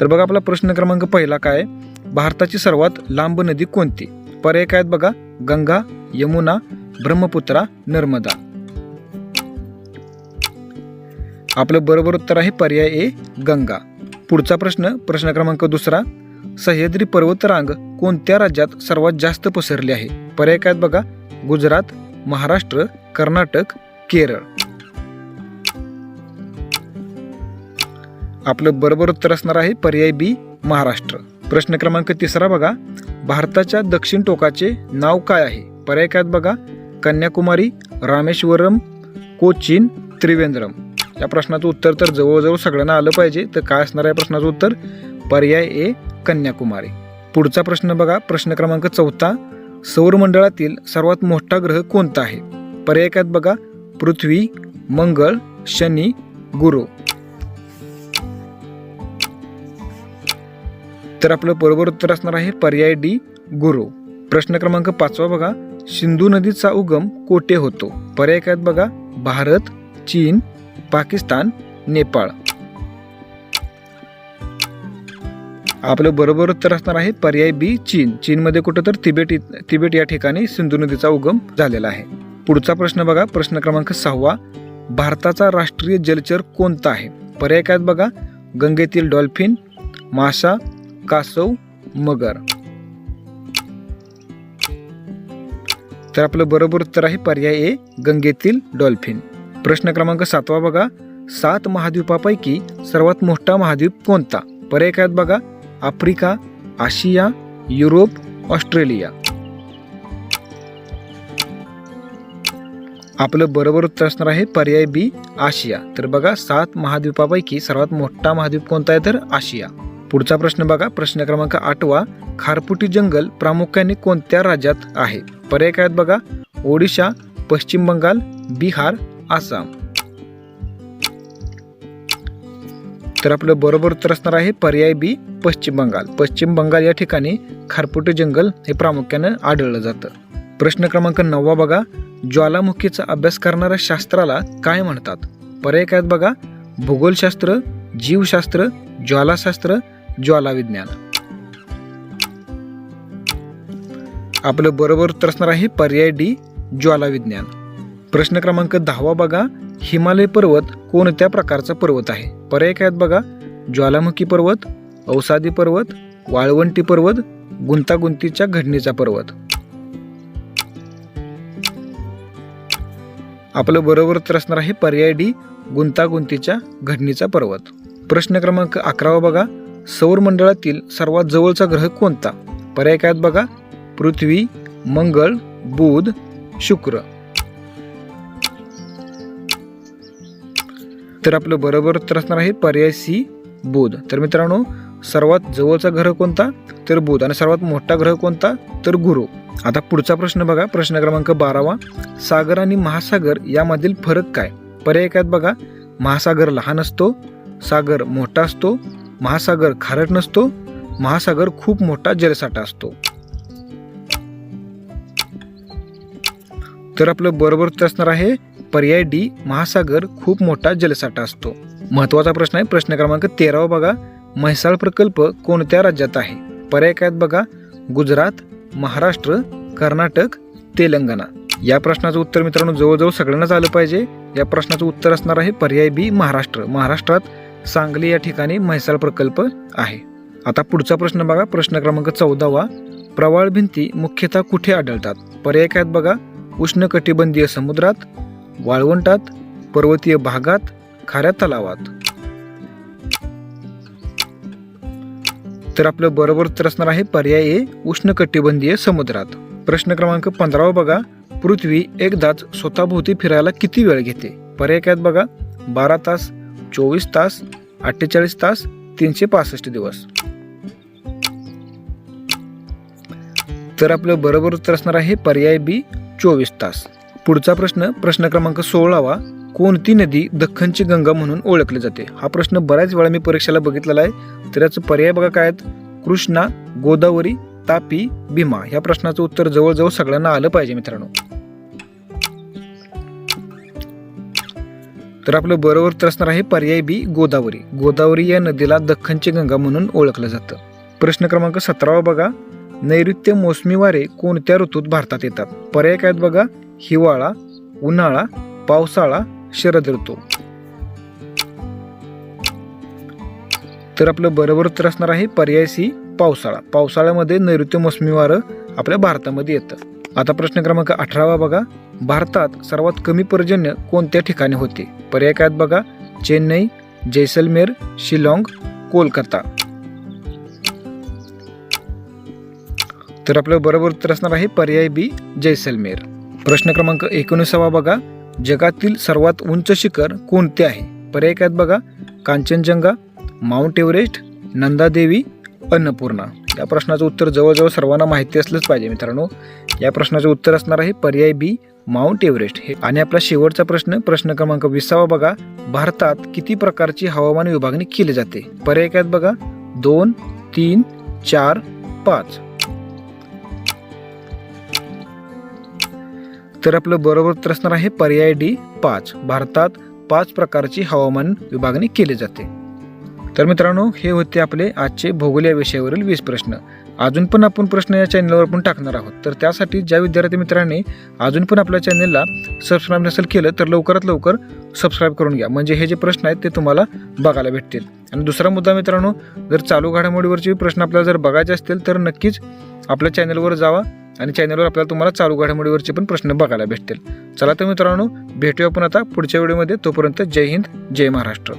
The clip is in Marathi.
तर बघा आपला प्रश्न क्रमांक पहिला काय? भारताची सर्वात लांब नदी कोणती? पर्याय काय आहेत बघा? गंगा यमुना ब्रह्मपुत्रा नर्मदा. आपलं बरोबर उत्तर आहे पर्याय ए गंगा. पुढचा प्रश्न प्रश्न क्रमांक दुसरा. सह्याद्री पर्वतरांग कोणत्या राज्यात सर्वात जास्त पसरली आहे? पर्याय काय आहेत बघा? गुजरात महाराष्ट्र कर्नाटक केरळ. आपलं बरोबर उत्तर असणार आहे पर्याय बी महाराष्ट्र. प्रश्न क्रमांक तिसरा बघा. भारताच्या दक्षिण टोकाचे नाव काय आहे? पर्याय काय बघा? कन्याकुमारी रामेश्वरम कोचीन त्रिवेंद्रम. या प्रश्नाचं उत्तर तर जवळजवळ सगळ्यांना आलं पाहिजे. तर काय असणार आहे प्रश्नाचं उत्तर? पर्याय ए कन्याकुमारी. पुढचा प्रश्न बघा. प्रश्न क्रमांक चौथा. सौरमंडळातील सर्वात मोठा ग्रह कोणता आहे? पर्याय काय बघा? पृथ्वी मंगळ शनी गुरु. तर आपलं बरोबर उत्तर असणार आहे पर्याय डी गुरु. प्रश्न क्रमांक पाचवा बघा. सिंधू नदीचा उगम कोठे होतो? पर्याय काय बघा? भारत चीन पाकिस्तान नेपाळ. आपलं बरोबर उत्तर असणार आहे पर्याय बी चीन. चीनमध्ये कुठं तर तिबेट तिबेट या ठिकाणी सिंधू नदीचा उगम झालेला आहे. पुढचा प्रश्न बघा. प्रश्न क्रमांक सहावा. भारताचा राष्ट्रीय जलचर कोणता आहे? पर्याय काय बघा? गंगेतील डॉल्फिन मासा कासव मगर. तर आपलं बरोबर उत्तर आहे पर्याय ए गंगेतील डॉल्फिन. प्रश्न क्रमांक सातवा बघा. सात महाद्वीपापैकी सर्वात मोठा महाद्वीप कोणता? पर्याय काय आहेत बघा. Africa Asia Europe Australia. आपलं बरोबर उत्तर असणार आहे पर्याय बी आशिया. तर बघा सात महाद्वीपापैकी सर्वात मोठा महाद्वीप कोणता आहे? तर आशिया. पुढचा प्रश्न बघा. प्रश्न क्रमांक आठवा. खारपुटी जंगल प्रामुख्याने कोणत्या राज्यात आहे? पर्याय काय आहेत बघा? ओडिशा पश्चिम बंगाल बिहार आसाम. तर आपलं बरोबर उत्तर असणार आहे पर्याय बी पश्चिम बंगाल. पश्चिम बंगाल या ठिकाणी खारपुटी जंगल हे प्रामुख्यानं आढळलं जातं. प्रश्न क्रमांक नववा बघा. ज्वालामुखीचा अभ्यास करणाऱ्या शास्त्राला काय म्हणतात? पर्याय काय बघा? भूगोलशास्त्र जीवशास्त्र ज्वालाशास्त्र ज्वालाविज्ञान आपलं बरोबर उत्तर असणार आहे पर्याय डी ज्वालाविज्ञान प्रश्न क्रमांक दहावा बघा हिमालय पर्वत कोणत्या प्रकारचा पर्वत आहे? पर्याय काय आहेत बघा ज्वालामुखी पर्वत औसादी पर्वत वाळवंटी पर्वत गुंतागुंतीच्या घडणीचा पर्वत. आपलं बरोबर उत्तर असणार आहे पर्याय डी गुंतागुंतीच्या घडणीचा पर्वत. प्रश्न क्रमांक अकरावा बघा सौरमंडळातील सर्वात जवळचा ग्रह कोणता? पर्याय काय आहेत बघा. पृथ्वी मंगळ बुध शुक्र. तर आपलं बरोबर तर असणार आहे पर्याय सी बुध. तर मित्रांनो सर्वात जवळचा ग्रह कोणता? तर बुध. आणि सर्वात मोठा ग्रह कोणता? तर गुरु. आता पुढचा प्रश्न बघा. प्रश्न क्रमांक बारावा. सागर आणि महासागर यामधील फरक काय? पर्याय काय आहेत बघा. महासागर लहान असतो सागर मोठा असतो. महासागर खारट नसतो महासागर खूप मोठा जलसाठा असतो. तर आपलं बरोबर असणार आहे पर्याय डी महासागर खूप मोठा जलसाठा असतो. महत्त्वाचा प्रश्न आहे प्रश्न क्रमांक तेरावा बघा. म्हैसाळ प्रकल्प कोणत्या राज्यात आहे? पर्याय काय आहेत बघा? गुजरात महाराष्ट्र कर्नाटक तेलंगणा. या प्रश्नाचं उत्तर मित्रांनो जवळजवळ सगळ्यांनाच आलं पाहिजे. या प्रश्नाचं उत्तर असणार आहे पर्याय बी महाराष्ट्र. महाराष्ट्रात सांगली या ठिकाणी म्हैसाळ प्रकल्प आहे. आता पुढचा प्रश्न बघा. प्रश्न क्रमांक चौदावा. प्रवाळ भिंती मुख्यतः कुठे आढळतात? पर्याय काय आहेत बघा? उष्णकटिबंधीय समुद्रात वाळवंटात पर्वतीय भागात खाऱ्या तलावात. तर आपलं बरोबर तर असणार आहे पर्याय ए उष्णकटिबंधीय समुद्रात. प्रश्न क्रमांक पंधरावा बघा. पृथ्वी एकदाच स्वतःभोवती फिरायला किती वेळ घेते? पर्याय काय बघा? बारा तास चोवीस तास अठ्ठेचाळीस तास तीनशे पासष्ट दिवस. तर आपलं बरोबर उत्तर असणार आहे पर्याय बी चोवीस तास. पुढचा प्रश्न प्रश्न क्रमांक सोळावा कोणती नदी दख्खनची गंगा म्हणून ओळखली जाते? हा प्रश्न बऱ्याच वेळा मी परीक्षेला बघितलेला आहे. तर याचं पर्याय बघा काय आहेत? कृष्णा गोदावरी तापी भीमा. या प्रश्नाचं उत्तर जवळजवळ सगळ्यांना आलं पाहिजे मित्रांनो. तर आपलं बरोबर तर असणार आहे पर्याय बी गोदावरी. गोदावरी या नदीला दख्खनची गंगा म्हणून ओळखलं जातं. प्रश्न क्रमांक सतरावा बघा. नैऋत्य मोसमी वारे कोणत्या ऋतूत भारतात येतात? पर्याय काय आहेत बघा? हिवाळा उन्हाळा पावसाळा शरद ऋतू. तर आपलं बरोबर उत्तर असणार आहे पर्याय सी पावसाळा. पावसाळ्यामध्ये नैऋत्य मोसमी वारं आपल्या भारतामध्ये येतं. आता प्रश्न क्रमांक अठरावा बघा. भारतात सर्वात कमी पर्जन्य कोणत्या ठिकाणी होते? पर्याय काय बघा? चेन्नई जैसलमेर शिलाँग कोलकाता. तर आपलं बरोबर उत्तर असणार आहे पर्याय बी जैसलमेर. प्रश्न क्रमांक एकोणीसावा बघा. जगातील सर्वात उंच शिखर कोणते आहे? पर्याय काय बघा? Kanchenjunga Mount Everest Nanda Devi Annapurna. या प्रश्नाचं उत्तर जवळजवळ सर्वांना माहिती असलंच पाहिजे मित्रांनो. या प्रश्नाचं उत्तर असणार आहे पर्याय बी माउंट एव्हरेस्ट. हे आणि आपला शेवटचा प्रश्न प्रश्न क्रमांक विसावा बघा. भारतात किती प्रकारची हवामान विभागणी केली जाते? पर्याय काय बघा? दोन तीन चार पाच. तर आपलं बरोबर उत्तर असणार आहे पर्याय डी पाच. भारतात पाच प्रकारची हवामान विभागणी केली जाते. तर मित्रांनो हे होते आपले आजचे भूगोल या विषयावरील वीस प्रश्न. अजून पण आपण प्रश्न या चॅनलवर पण टाकणार आहोत. तर त्यासाठी ज्या विद्यार्थी मित्रांनी अजून पण आपल्या चॅनलला सबस्क्राईब नसेल केलं तर लवकरात लवकर सबस्क्राईब करून घ्या. म्हणजे हे जे प्रश्न आहेत ते तुम्हाला बघायला भेटतील. आणि दुसरा मुद्दा मित्रांनो जर चालू घडामोडीवरचे प्रश्न आपल्याला जर बघायचे असतील तर नक्कीच आपल्या चॅनलवर जावा आणि चॅनलवर आपल्याला तुम्हाला चालू घडामोडीवरचे पण प्रश्न बघायला भेटतील. चला तर मित्रांनो भेटूया आपण आता पुढच्या व्हिडिओमध्ये तोपर्यंत जय हिंद जय महाराष्ट्र.